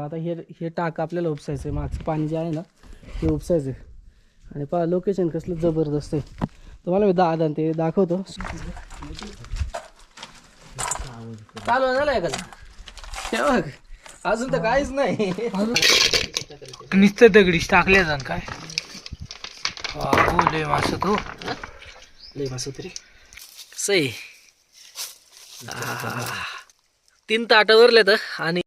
बघा आता हे हे टाक आपल्याला उपसायचं आहे. मागचं पाणी जे आहे ना ते उपसायचं आहे. आणि पहा लोकेशन कसलं जबरदस्त आहे. तुम्हाला मी दादा ते दाखवतो. चालू झालं आहे का हे बघ अजून तर काहीच नाही. नुसतं दगडीच टाकल्या जाण काय? लय मास तो. लय मासं तरी. सई. तीन ताट वरले तर आणि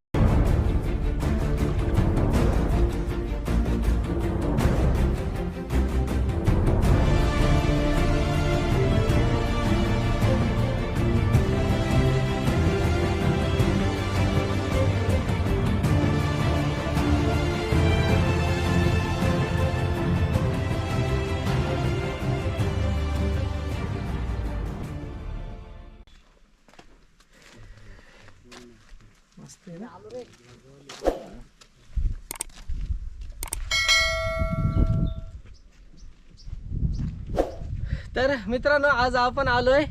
तर मित्रांनो आज आपण आलोय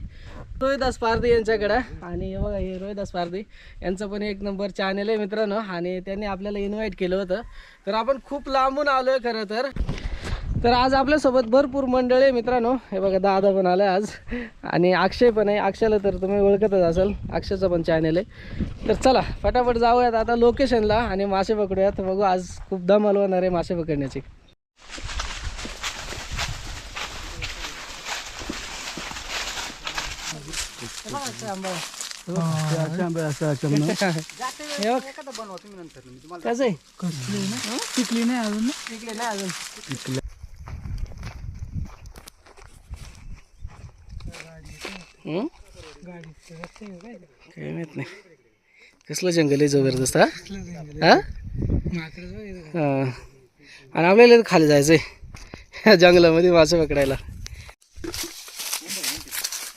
रोहिदास पारदी यांच्याकडं. आणि बघा हे रोहिदास पारदी यांचं पण एक नंबर चॅनल आहे मित्रांनो. आणि त्यांनी आपल्याला इन्व्हाइट केलं होतं. तर आपण खूप लांबून आलोय खरं तर. तर आज आपल्यासोबत भरपूर मंडळी आहे मित्रांनो. हे बघा दादा पण आलं आज. आणि अक्षय पण आहे. अक्षयला तर तुम्ही ओळखतच असाल. अक्षयचं पण चॅनल आहे. तर चला फटाफट जाऊयात आता लोकेशनला आणि मासे पकडूयात. बघू आज खूप धमाल होणार आहे मासे पकडण्याची. नाही अजून नाही अजून. हम्म? काय माहीत नाही. कसलं जंगल आहे जबरदस्त हा? हा? हा. आणि आपल्याला खाली जायचंय. ह्या जंगलामध्ये मासे पकडायला.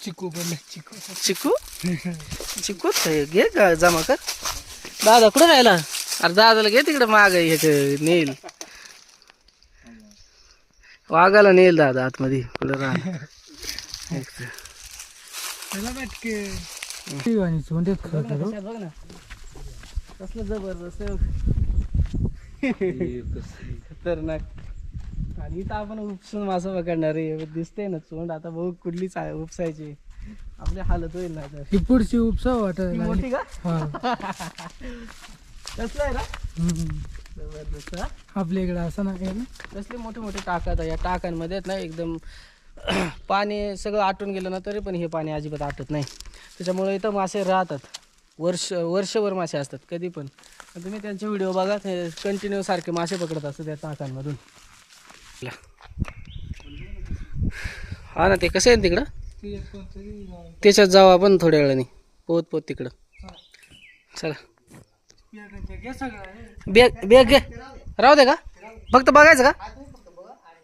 चिकू पडले चिकू चिकू चिकू घे का जमा कर दादा कुठं राहिला अरे दादाला घे तिकडे माग हे नेल वाघाला नेल दादा आतमध्ये कुठं राहा त्याला वाटके आणि सोंडेत खातात. बघ ना कसलं जबरदस्त. खतरनाक आणि इथं आपण उपसून मासा पकडणार आहे. दिसते ना चोंड आता बघू कुठलीच उपसायची. आपली हालत होईल ना तर ही पुढची उपसा लागली. मोठी का? हा. कसलं आहे ना. जबरदस्त? आपल्या इकडे असं ना काय ना कसले मोठे मोठे टाक आता या टाकांमध्ये ना एकदम पाणी सगळं आटून गेलं ना तरी पण हे पाणी अजिबात आटत नाही. त्याच्यामुळे इथं मासे राहतात. वर्ष वर्षभर मासे असतात कधी पण. तुम्ही त्यांचे व्हिडिओ बघा ते कंटिन्यू सारखे मासे पकडत असतात त्या टाकांमधून. हा ना ते कसं आहे ना तिकडं? त्याच्यात जाऊ आपण थोड्या वेळाने. पोत पोत तिकडं. चला. बॅग बॅग घे. राहू दे का? फक्त बघायचं का?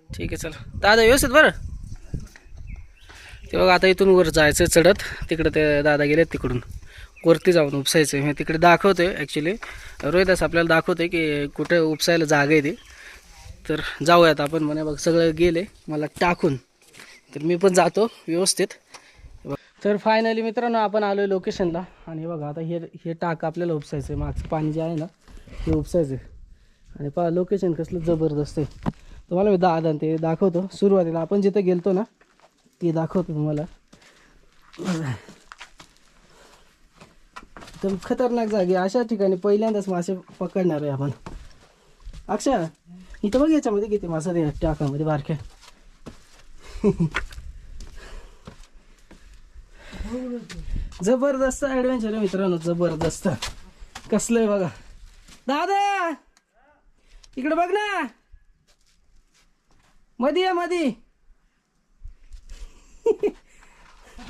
ठीक आहे चला. दादा व्यवस्थित बरं? ते बघा आता इथून वर जायचं चढत. तिकडं ते दादा गेलेत तिकडून. वरती जाऊन उपसायचं हे तिकडे दाखवतोय ॲक्च्युली रोहिदास आपल्याला दाखवतोय की कुठे उपसायला जागा आहे ती. तर जाऊयात आपण म्हणे बघ सगळं गेले मला टाकून. तर मी पण जातो व्यवस्थित. तर फायनली मित्रांनो आपण आलो आहे लोकेशनला आणि बघा आता हे हे टाक आपल्याला उपसायचं आहे. मागचं पाणी जे आहे ना ते उपसायचं आहे. आणि पहा लोकेशन कसलं जबरदस्त आहे. तुम्हाला मी दादा ते दाखवतो. सुरुवातीला आपण जिथे गेलतो ना ते दाखवतो तुम्हाला. एकदम खतरनाक जागी अशा ठिकाणी पहिल्यांदाच मासे पकडणार आहे आपण. अक्षय? इथं बघ याच्यामध्ये किती मासा दे टाकामध्ये बारक्या. जबरदस्त ॲडव्हेंचर आहे मित्रांनो जबरदस्त. कसलं आहे बघा. दादा! इकडे बघ ना. मधी आहे मधी.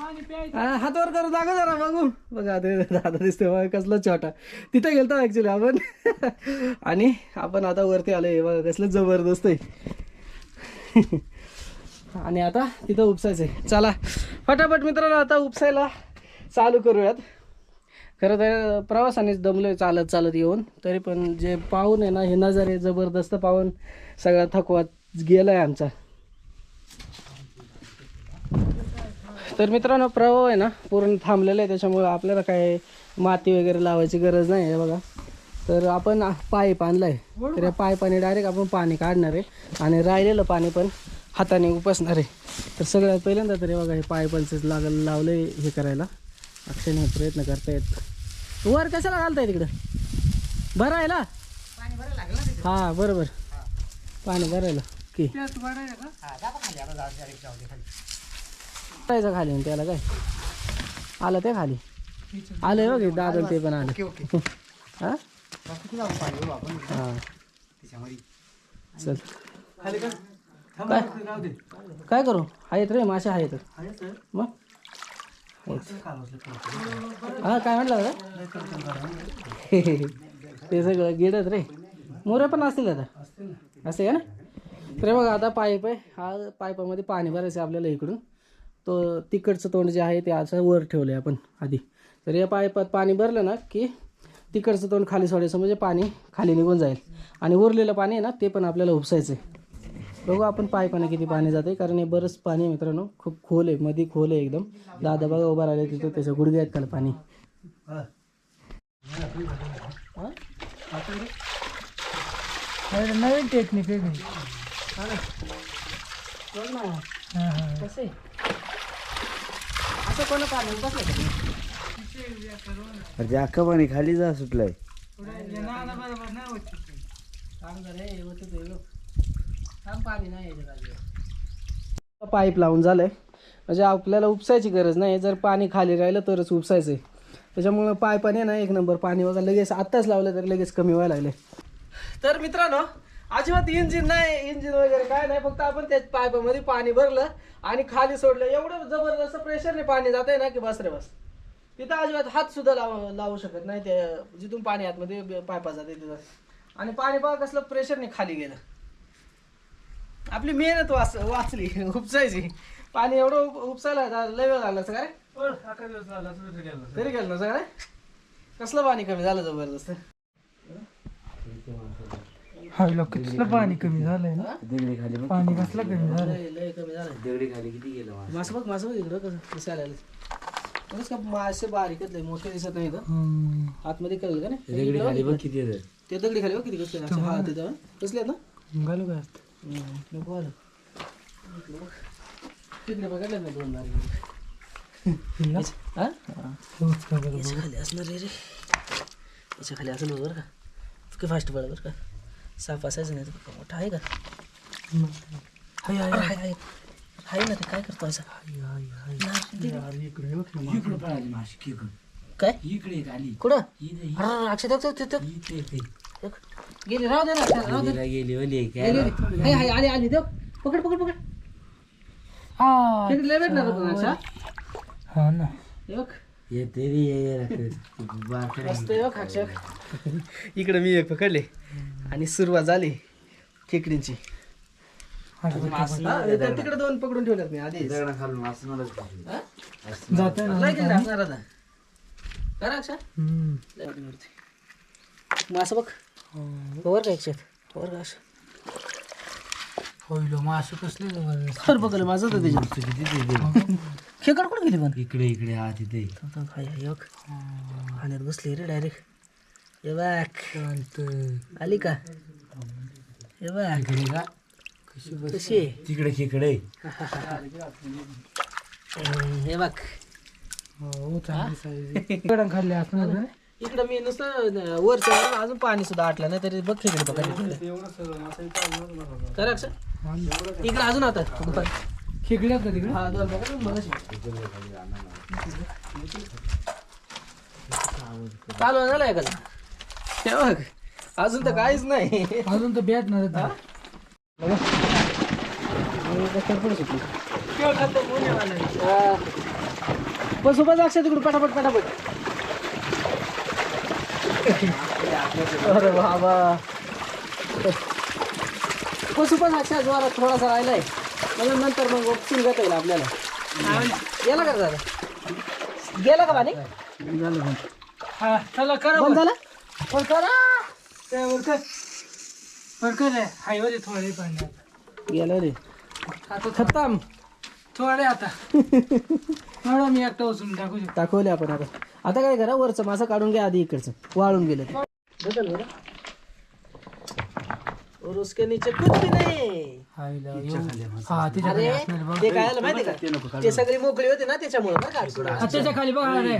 हा, हात वर करू दाखव जरा बघू बघा ते दादा दिसतोय कसला छोटा. तिथे गेलतो ऍक्च्युली आपण. आणि आपण आता वरती आलोय बघा कसलं जबरदस्त आहे. आणि आता तिथं उपसायचंय. चला फटाफट मित्रांनो आता उपसायला चालू करूयात. खरं तर प्रवासानेच दमलोय चालत चालत येऊन. तरी पण जे पाहून आहे ना हे नजारे जबरदस्त पाहून सगळा थकवा गेलाय आमचा. तर मित्रांनो प्रवाह आहे ना पूर्ण थांबलेला आहे त्याच्यामुळे आपल्याला काय माती वगैरे लावायची गरज नाही आहे बघा. तर आपण पाईप आणलाय तर या पाईपाने डायरेक्ट आपण पाणी काढणार आहे आणि राहिलेलं पाणी पण हाताने उपसणार आहे. तर सगळ्यात पहिल्यांदा तरी बघा हे पाईपांचं लाग लावलं हे करायला. अक्षरने प्रयत्न करतायत. वर कशाला घालताय तिकडं? भरायला? हा बरोबर. पाणी भरायला. का? जायचं खाली त्याला काय? आलं ते खाली. आलंय बघ दादा ते पण आलं. हा? हा? चल. काय? काय करू? आहेत रे मासे आहेत मग. हा काय म्हटलं दादा ते सगळं गिडत रे. मोरे पण असतील आता. असते का ना? तर बघा आता पाईप आहे. हा पाईपामध्ये पाणी भरायचं आहे आपल्याला इकडून. तो तिकडचं तोंड जे आहे ते असं वर ठेवलं आहे आपण आधी. तर या पाईपात पाणी भरलं ना की तिकडचं तोंड खाली सोडायचं म्हणजे पाणी खाली निघून जाईल. आणि उरलेलं पाणी आहे ना ते पण आपल्याला उपसायचं आहे बघू आपण पाईपाने किती पाणी जाते कारण हे बरंच पाणी आहे मित्रांनो खूप खोल आहे मध्ये खोल आहे एकदम. दादा बघा उभा राहिले तिथं त्याच्या गुडघे आहेत त्याला पाणी. नवीन टेक्निक आहे काही. बघ ना हा हा कसं आहे असं कोणं बसलं? अरे अख्खा पाणी खाली जा सुटलाय हे. पाईप लावून झालंय म्हणजे आपल्याला उपसायची गरज नाही जर पाणी खाली राहिलं तरच उपसायचं आहे त्याच्यामुळं पाईपाने ना एक नंबर पाणी बघा लगेच आत्ताच लावलं तरी लगेच कमी व्हायला लागले तर मित्रांनो अजिबात इंजिन नाही इंजिन वगैरे काय नाही. फक्त आपण त्या पाईपामध्ये पाणी भरलं आणि खाली सोडलं. एवढं जबरदस्त प्रेशरने पाणी जात आहे ना की बस रे बस. तिथं अजिबात हात सुद्धा लाव लावू शकत नाही ते जिथून पाणी आतमध्ये पायपा जाते तिथं. आणि पाणी बघा कसलं प्रेशरने खाली गेलं. आपली मेहनत वाच वाचली उपसायची. पाणी एवढं उप- उपसायला लय वेळ झाला काय तरी गेलं ना सगळं कसलं पाणी कमी झालं जबरदस्त? हा लोक कसलं पाणी कमी झालंय ना? दगडी खाली बघ. पाणी कसलं कमी झालं लय लय कमी झालं दगडी खाली किती गेलं माझं मासं बघ मासं बघ इकडं कसं कसं आलेलं. बघच का मासे बारीकच लय मोठे दिसत नाही इथं हम्म. आतमध्ये कळलं का नाही? दगडी खाली बघ किती येतं ते दगडी खाली बघ किती कसले असं हा तिथं कसले आहेत ना? घालू का आता? हम्म, नको आलं इकडं बघ. तिकडे ना दोन बारीक हिला? हा? बरं याच्या खाली असणार रे रे. याच्या खाली असं बरोबर का? इतकं फास्ट बरोबर का? असायचं नाही तर मोठा आहे का. हाय हाय हाय. हाय हाय. ना ते काय करतो असं? ना. काय? इकडे खाली कुठं? अरे अक्षय. गेली राहू दे ना राहू दे. गेली ओली. हाय हाय आली आली देव पकड पकड पकड. हा, तिकडे भेटणार होतं ना अक्षा हा ना. बघ. येते इकडे मी एक पकडले. आणि सुरुवात झाली खेकडींची. तिकडे दोन पकडून ठेवल्यात मी आधी वाचणारच खाली. हा? आता. करा अक्षा बघ. वर का एकशेत वर का मासे कसले जबरदस्त. खर बघलं माझं तर त्याच्यात. खेकड कुठं गेली पण? इकडे इकडे हा तिथे बघ. पाण्यात बसली रे डायरेक्ट. हे बघ. आली का? हे बघ. कशी तिकडे तिकडे हे बघ. इकडं खाल्ले असणार ना? इकडं मी नुसतं वरच्या वर अजून पाणी सुद्धा आटलं नाही तरी बघ खेकडे पकडले करा. इकडं अजून आता. खेकड्या का तिकडे? हा दोन पकडून मगाशी. चालू झालं आहे का? हे बघ अजून तर काहीच नाही. अजून तर भेटणार बस उभा जा अक्षय तिकडून पटापट पटापट. अरे बाबा. बस उभा अक्षय जोरात थोडासा राहिलाय. म्हणजे नंतर मग उपसून घेता येईल आपल्याला. गेला का दादा? गेला का पाणी हा चला करा बंद झालं? वर करा त्या वर कर वर कर रे. हाय वर आहे थोडे पाणी आता. गेलं रे आता थोडे आता थोडं मी एकटा उचलून टाकू दाखवले आपण आता आता काय करा वरचं मासा काढून घ्या आधी इकडचं वाळून गेलं ते. ढकल बरं. और उसके नीचे कुछ भी नहीं। हा अरे ते काय झालं माहिती का? ते सगळी मोकळी होती ना त्याच्यामुळे बरं का थोडं. त्याच्याखाली बघ अरे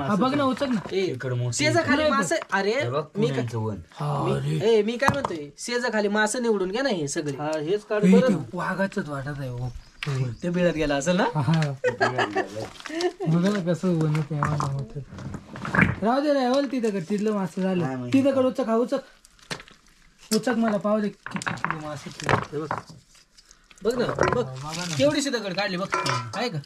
हा बघ ना उचक ना. ए, सेजा खाली मासे अरे मी काय हा अरे. ए मी काय म्हणतोय? सेजा खाली मासे निवडून घ्या ना हे सगळे. हेच काढ हे वाघाच वाटत आहे हो. ते बिळत गेला असेल ना? हा. बघ ना कसं बनत आहे. राहू दे रे बोल तिथं कर. तिथलं मासे झालं. तिथं कर उचक हा उचक उचक मला दे किती किलो मासे. हे बघ. बघ ना बघ. केवढीशी दगड काढली बघ. आहे का?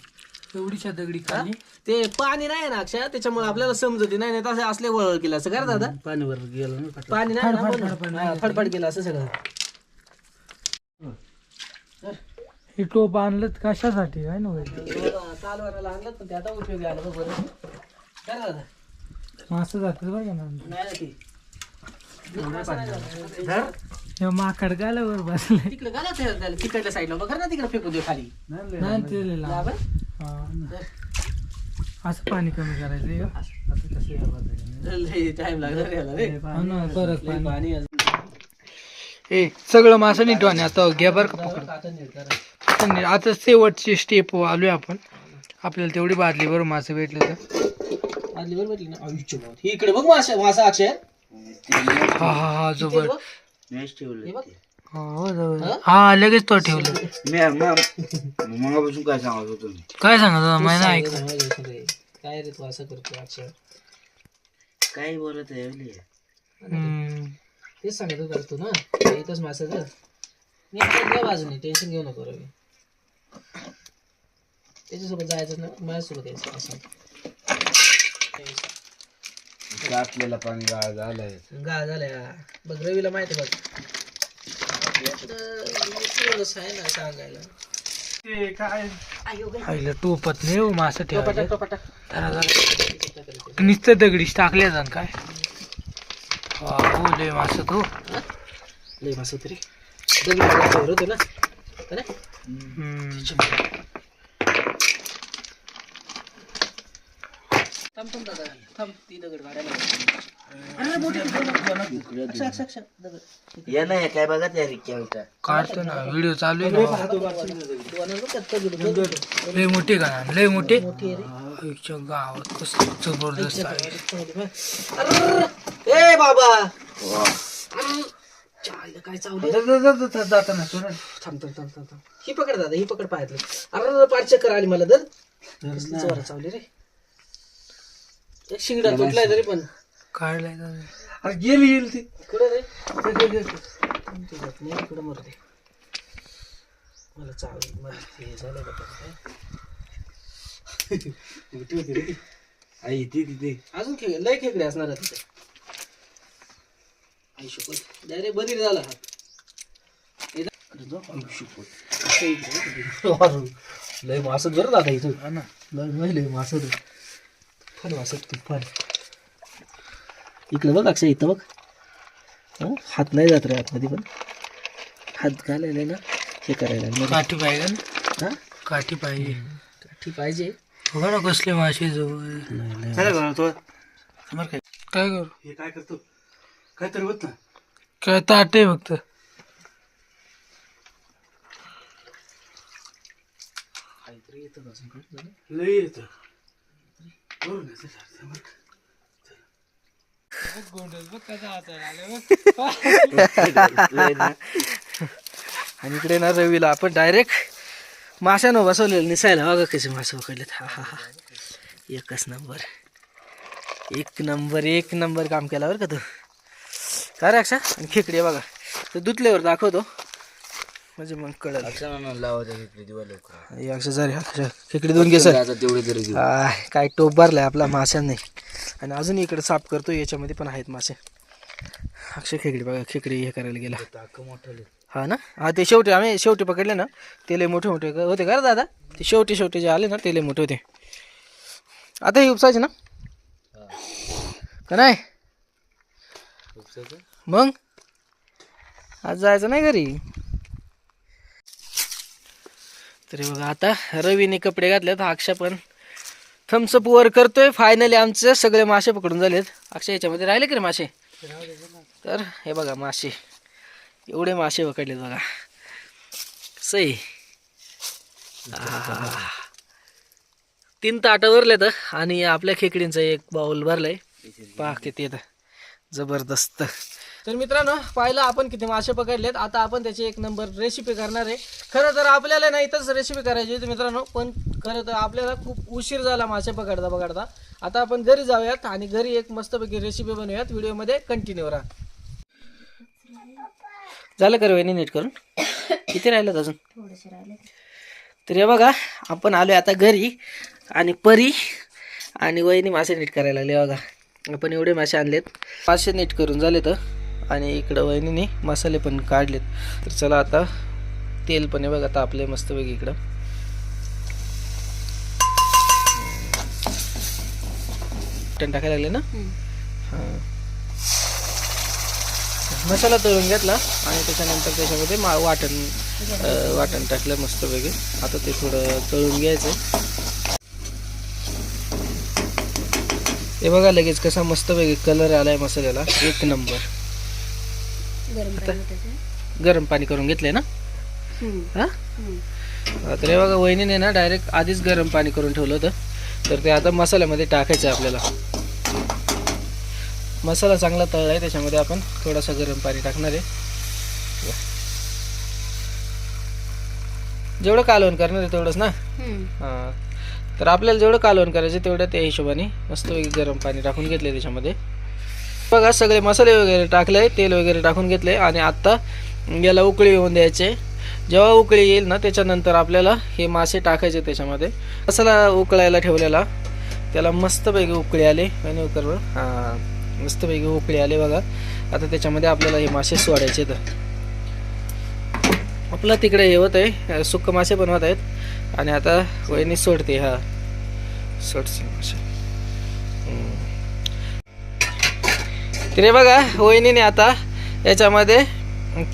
एवढीशा दगडी खाली. ते पाणी नाही ना अक्षय त्याच्यामुळे आपल्याला समजत नाही नाही तसे असले वळ केलं असं. कर दादा. पाणीवर गेलं ना पाणी नाही ना, फडफड, केलं असं सगळं. हे टोप आणलं कशासाठी? काय ना कालवराला आणलं पण ते आता उपयोगी आलं बघ बरं. कर दादा. मासे जातात बघा ना. नाही ना ती. हे माकड गाल्यावर बसले तिकडे त्याला तिकडल्या साईडला बघ. ना तिकडे फेकून दे खाली. नाही ते. असं पाणी कमी करायचं हे? लय टाइम लागला रे याला रे. हा ना, परत लय पाणी. पाणी आहे. ए सगळं मासं नीट वाणी आता घ्या बरं का पकड आता शेवटची स्टेप आलोय आपण. आपल्याला तेवढी बादली बरं मासे भेटले तर. बरोबर भेटली ना? आयुष्य. हे इकडे बघ मासा मासा अक्षय. हा हा हा. मॅच ठेवलं. हा. हा लगेच तो ठेवलं. मी मगापासून काय सांगत होतो मी? काय सांगत होता? माहिती नाही. बघ. काय रे तू असं करतो अक्षय काय बोलत आहे? हम्म. तेच सांगत होता तू ना. इथंच मासाचं मी बाजूने टेन्शन घेऊ नको रवी त्याच्यासोबत जायचं ना? माझ्यासोबत यायचं असं. घातलेलं पाणी गाळ झालंय. गा झाल्या बघ रवीला माहिती बघ. थोडंसं आहे ना सांगायला. आईला टोपत नाही हो मासे ठेवायला. धरा. नुसतं दगडीच टाकले जाण काय? हा हो लय मासे तो. लय मास तरी. दगडी होते ना? है ना? हम्म. थांब थांब दादा. थांब ती दगड काढायला या काय बघा त्या रिक्या होत्या काढतो ना व्हिडिओ चालू आहे लय मोठी का लय मोठी. गावात कसं जबरदस्त आहे. अरे, ए बाबा. काय चावलं? जाताना थांब थांब थांब थांब थांब. ही पकड दादा ही पकड पायातलं अरे पाच चक्कर आली मला जोरात चावली रे. शिंगडा तुटलाय तरी पण. काढलाय अरे गेली गेली ती. कुठे रे? इकडं मरते मला चावली मला हे झालं? मोठी होती रे. आई ती तिथे अजून खेळ लय खेकडे असणार आहे तिथे. आई शपथ डायरेक्ट बधीर झाला हा. हे इकडे. लय मासत बरं दादा इथं लय लय मासत तुफान मासत तुफान इकडे बघ अक्षय इथं बघ. हं? हात नाही जात रे आतमध्ये पण. हात घालायला ना हे करायला मग काठी पाहिजे ना? हा? काठी पाहिजे. ठीक पाहिजे. बघा ना कसले मासे जवळ. नाही काय? करू? हे काय करतो? काय तरी होत ना. काय ताट आहे फक्त. काहीतरी येतं अजून? काय? लय येत. आणि इकडे ना रवीला आपण डायरेक्ट माशानं बसवलेलं निसायला बघा कसे मासे पकडलेत. हा हा हा. एकच नंबर. एक नंबर एक नंबर काम केला बरं का तू. काय रे अक्षा? आणि खेकडे बघा. तर दुतल्यावर दाखवतो. म्हणजे मग कळलं. लावायचं इकडे दिवा लवकर अक्षा जरी खेकडे दोन घे सर तेवढे तरी काय टोप भरलाय आपला माशांनी आणि अजून इकडे साफ करतो याच्यामध्ये पण आहेत मासे. अक्षय खेकडी बघा खेकडी हे करायला गेला. हा ना? हा ते शेवटी आम्ही शेवटी पकडले ना ते लय मोठे मोठे होते का रे दादा? ते शेवटी शेवटी जे आले ना ते लय मोठे होते. आता हे उपसायचे ना? का नाही? मग? आज जायचं नाही घरी? तरी बघा आता रवीने कपडे घातलेत अक्षा पण थम्सअप वर करतोय. फायनली आमचे सगळे मासे पकडून झालेत. अक्षय याच्यामध्ये राहिले की रे मासे? तर हे बघा मासे. एवढे मासे पकडलेत बघा. सई तीन ताटं भरलेत आणि आपल्या खेकडींचं एक बाऊल भरलाय. पहा किती येतं. जबरदस्त. तर मित्रांनो पाहिलं आपण किती मासे पकडलेत. आता आपण त्याची एक नंबर रेसिपी करणार आहे. खरं तर आपल्याला नाही इथंच रेसिपी करायची होती मित्रांनो पण खरं तर आपल्याला खूप उशीर झाला मासे पकडता पकडता. आता आपण घरी जाऊयात आणि घरी एक मस्तपैकी रेसिपी बनवूयात. व्हिडिओमध्ये कंटिन्यू राहा. झालं का रे वहिनी नीट करून? किती राहिलं अजून? तर हे बघा आपण आलो आता घरी आणि परी आणि वहिनी मासे नीट करायला लागले बघा. आपण एवढे मासे आणलेत. मासे नीट करून झाले तर आणि इकडं वहिनीने मसाले पण काढलेत. तर चला आता तेल पण आहे बघा तापले मस्त वेग इकडं. टाकायला लागले ना? हां. मसाला तळून घेतला आणि त्याच्यानंतर त्याच्यामध्ये मा वाटण वाटण टाकलं मस्त वेगळे आता ते थोडं तळून घ्यायचं हे बघा लगेच कसा मस्त वेगळे कलर आलाय मसाल्याला. एक नंबर. आता गरम पाणी करून घेतलंय ना? हा? तर हे बघा वहिनीने ना डायरेक्ट आधीच गरम पाणी करून ठेवलं होतं. तर ते आता मसाल्यामध्ये टाकायचं आहे आपल्याला. मसाला चांगला तळला आहे त्याच्यामध्ये आपण थोडासा गरम पाणी टाकणार आहे. जेवढं कालवण करणार आहे तेवढंच ना? हां. तर आपल्याला जेवढं कालवण करायचं तेवढं त्या हिशोबाने मस्त गरम पाणी टाकून घेतले त्याच्यामध्ये. बघा सगळे मसाले वगैरे टाकले तेल वगैरे टाकून घेतले आणि आत्ता याला उकळी येऊन द्यायचे. जेव्हा उकळी येईल ना त्याच्यानंतर आपल्याला हे मासे टाकायचे त्याच्यामध्ये. मसाला उकळायला ठेवलेला. त्याला मस्तपैकी उकळी आले. आणि उकर हां मस्तपैकी उकळी आले बघा. आता त्याच्यामध्ये आपल्याला हे मासे सोडायचे तर आपलं तिकडे हे होत आहे. सुक्क मासे बनवत आहेत. आणि आता वहिनी सोडते हा. सोडते मासे. तिने बघा वहिनीने आता याच्यामध्ये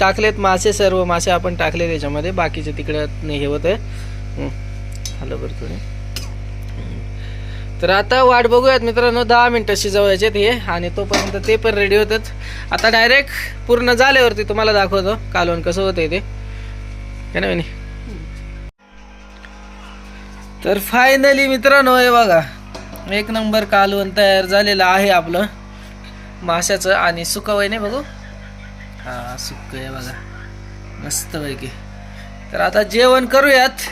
टाकलेत मासे सर्व मासे आपण टाकले याच्यामध्ये. बाकीचे तिकडं हे होत आहे हॅलो बरं थोडे तर आता वाट बघूयात मित्रांनो दहा मिनटं शिजवायचे हे आणि तोपर्यंत ते पण रेडी होतात. आता डायरेक्ट पूर्ण झाल्यावरती तुम्हाला दाखवतो कालवण कसं होतंय ते. है ना वहिनी? तर फायनली मित्रांनो हे बघा. एक नंबर कालवण तयार झालेलं आहे आपलं. माशाचं आणि सुकं वय नाही बघू. हा सुक्क आहे बघा. मस्त पैकी. तर आता जेवण करूयात.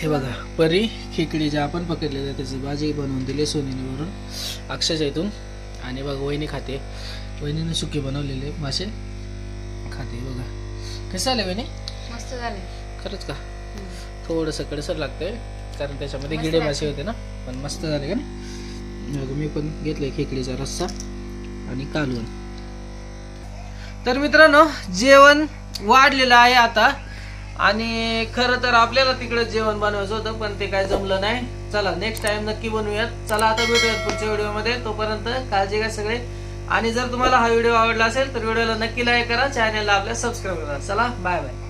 हे बघा परी खेकडी जे आपण पकडलेलं त्याची भाजी बनवून दिली सोनीने वरून अक्षरशः इथून. आणि बघा वहिनी खाते. वहिनीने सुकी बनवलेले मासे खाते बघा. कसं आले वहिनी? मस्त झाले. खरंच का? थोडंसं कडसर लागतंय कारण त्याच्यामध्ये गिडे मासे होते ना? पण मस्त झाले का नाही? मी पण घेतलंय खेकडीचा रस्सा आणि कालवण. तर मित्रांनो जेवण वाढलेलं आहे आता. आणि खरं तर आपल्याला तिकडे जेवण बनवायचं होतं पण ते काय जमलं नाही. चला नेक्स्ट टाइम नक्की बनवूयात. चला आता भेटूयात पुढच्या व्हिडिओमध्ये. तोपर्यंत काळजी घ्या सगळे. आणि जर तुम्हाला हा व्हिडिओ आवडला असेल तर व्हिडिओला नक्की लाईक करा. चॅनलला आपल्या सबस्क्राईब करा. चला बाय बाय